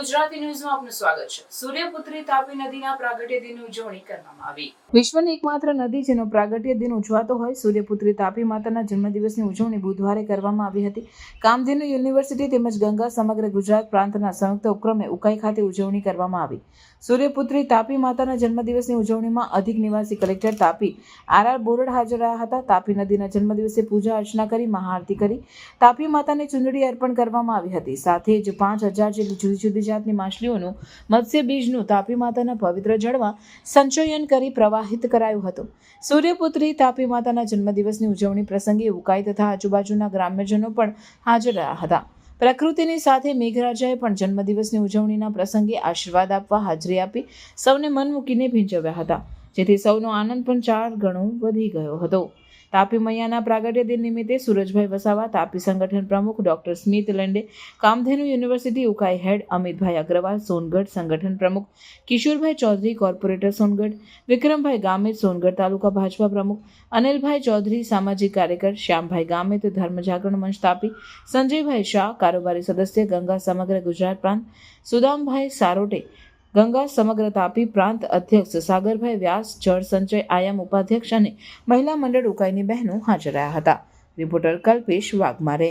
ગુજરાતી ન્યૂઝમાં આપનું સ્વાગત છે. સૂર્યપુત્રી તાપી નદીના પ્રાગટ્ય દિનની ઉજવણી કરવામાં આવી. વિશ્વની એકમાત્ર નદી જેનો પ્રાગટ્ય દિન ઉજવાતો હોય, સૂર્યપુત્રી તાપી માતાના જન્મદિવસની ઉજવણી બુધવારે કરવામાં આવી હતી. કામધેનુ યુનિવર્સિટી તેમજ ગંગા સમગ્ર ગુજરાત પ્રાંતના સંયુક્ત ઉપક્રમે ઉકાઈ ખાતે ઉજવણી કરવામાં આવી. સૂર્યપુત્રી તાપી માતાના જન્મદિવસની ઉજવણીમાં અધિક નિવાસી collector Tapi R R Borad હાજર રહ્યા હતા. તાપી નદીના જન્મદિવસે પૂજા અર્ચના કરી, મહાઆરતી કરી. તાપી માતાને ચુંદડી અર્પણ કરવામાં આવી હતી. સાથે જ પાંચ હજાર જેટલી જુદી જુદી જાતની માછલીઓનું મત્સ્ય બીજનું તાપી માતાના પવિત્ર જળમાં સંચયન કરી પ્રવાહિત કરાયું હતું. સૂર્યપુત્રી તાપી માતાના જન્મદિવસની ઉજવણી પ્રસંગે ઉકાઈ તથા આજુબાજુના ગ્રામ્યજનો પણ હાજર રહ્યા હતા. પ્રકૃતિની સાથે મેઘરાજાએ પણ જન્મદિવસની ઉજવણીના પ્રસંગે આશીર્વાદ આપવા હાજરી આપી સૌને મન મૂકીને ભીંજવ્યા હતા. જેથી સૌનો આનંદ પણ ચાર ગણો વધી ગયો હતો. તાપી મૈયાના પ્રાગટ્ય દિન નિમિત્તે સુરજભાઈ વસાવા, તાપી સંગઠન પ્રમુખ doctor Smit Lende Kamdhenu university Ukai head Amitbhai Agrawal, Songadh સંગઠન પ્રમુખ કિશોરભાઈ ચૌધરી, કોર્પોરેટર સોનગઢ, વિક્રમભાઈ ગામિત, સોનગઢ તાલુકા ભાજપા પ્રમુખ, અનિલભાઈ ચૌધરી, સામાજિક કાર્યકર શ્યામભાઈ ગામિત ધર્મ જાગરણ મંચ તાપી, સંજયભાઈ શાહ, કારોબારી સદસ્ય ગંગા સમગ્ર ગુજરાત પ્રાંત, સુદામભાઈ સારોટે ગંગા સમગ્ર તાપી પ્રાંત અધ્યક્ષ સાગરભાઈ વ્યાસ, જળ સંચય આયામ ઉપાધ્યક્ષ અને મહિલા મંડળ ઉકાઈની બહેનો હાજર રહ્યા હતા. રિપોર્ટર કલ્પેશ વાઘમારે.